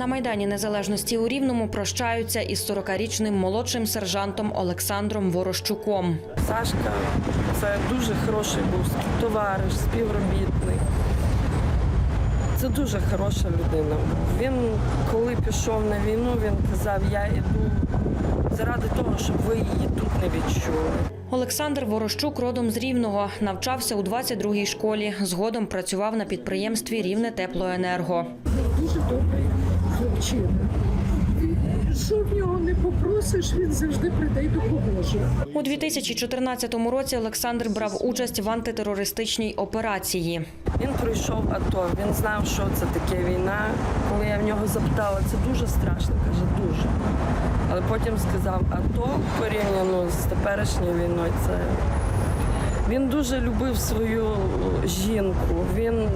На майдані незалежності у Рівному прощаються із 40-річним молодшим сержантом Олександром Ворощуком. Сашка це дуже хороший був товариш, співробітник. Це дуже хороша людина. Він, коли пішов на війну, він казав, я йду заради того, щоб ви її тут не відчули. Олександр Ворощук родом з Рівного, навчався у 22-й школі. Згодом працював на підприємстві Рівне Теплоенерго. дуже добрий хлопчина. Що в нього не попросиш, він завжди прийде й допоможе. У 2014 році Олександр брав участь в антитерористичній операції. Він пройшов АТО, він знав, що це таке війна. Коли я в нього запитала, це дуже страшно, каже, дуже. Але потім сказав, АТО порівняно з теперішньою війною, це він дуже любив свою жінку. Він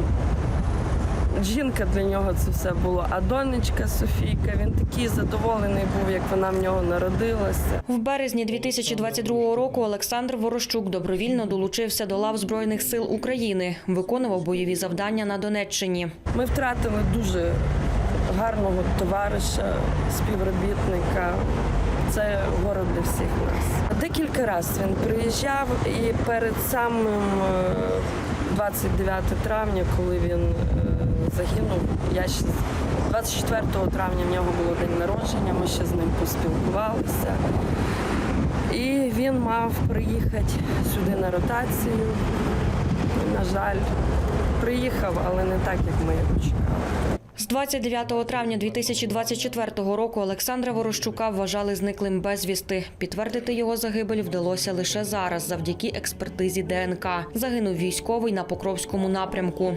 жінка для нього це все було. А донечка Софійка, він такий задоволений був, як вона в нього народилася. В березні 2022 року Олександр Ворощук добровільно долучився до лав Збройних сил України, виконував бойові завдання на Донеччині. Ми втратили дуже гарного товариша, співробітника. Це город для всіх нас. Декілька разів він приїжджав і перед самим е, 29 травня, коли він е, загинув, я ще 24 травня в нього було день народження, ми ще з ним поспілкувалися. І він мав приїхати сюди на ротацію. На жаль, приїхав, але не так, як ми його чекали. З 29 травня 2024 року Олександра Ворощука вважали зниклим безвісти. Підтвердити його загибель вдалося лише зараз, завдяки експертизі ДНК. Загинув військовий на Покровському напрямку.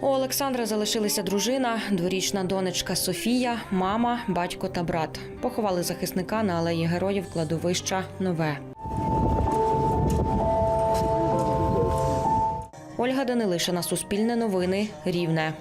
У Олександра залишилися дружина, дворічна донечка Софія, мама, батько та брат. Поховали захисника на алеї героїв кладовища Нове. Ольга Данилишина, Суспільне новини, Рівне.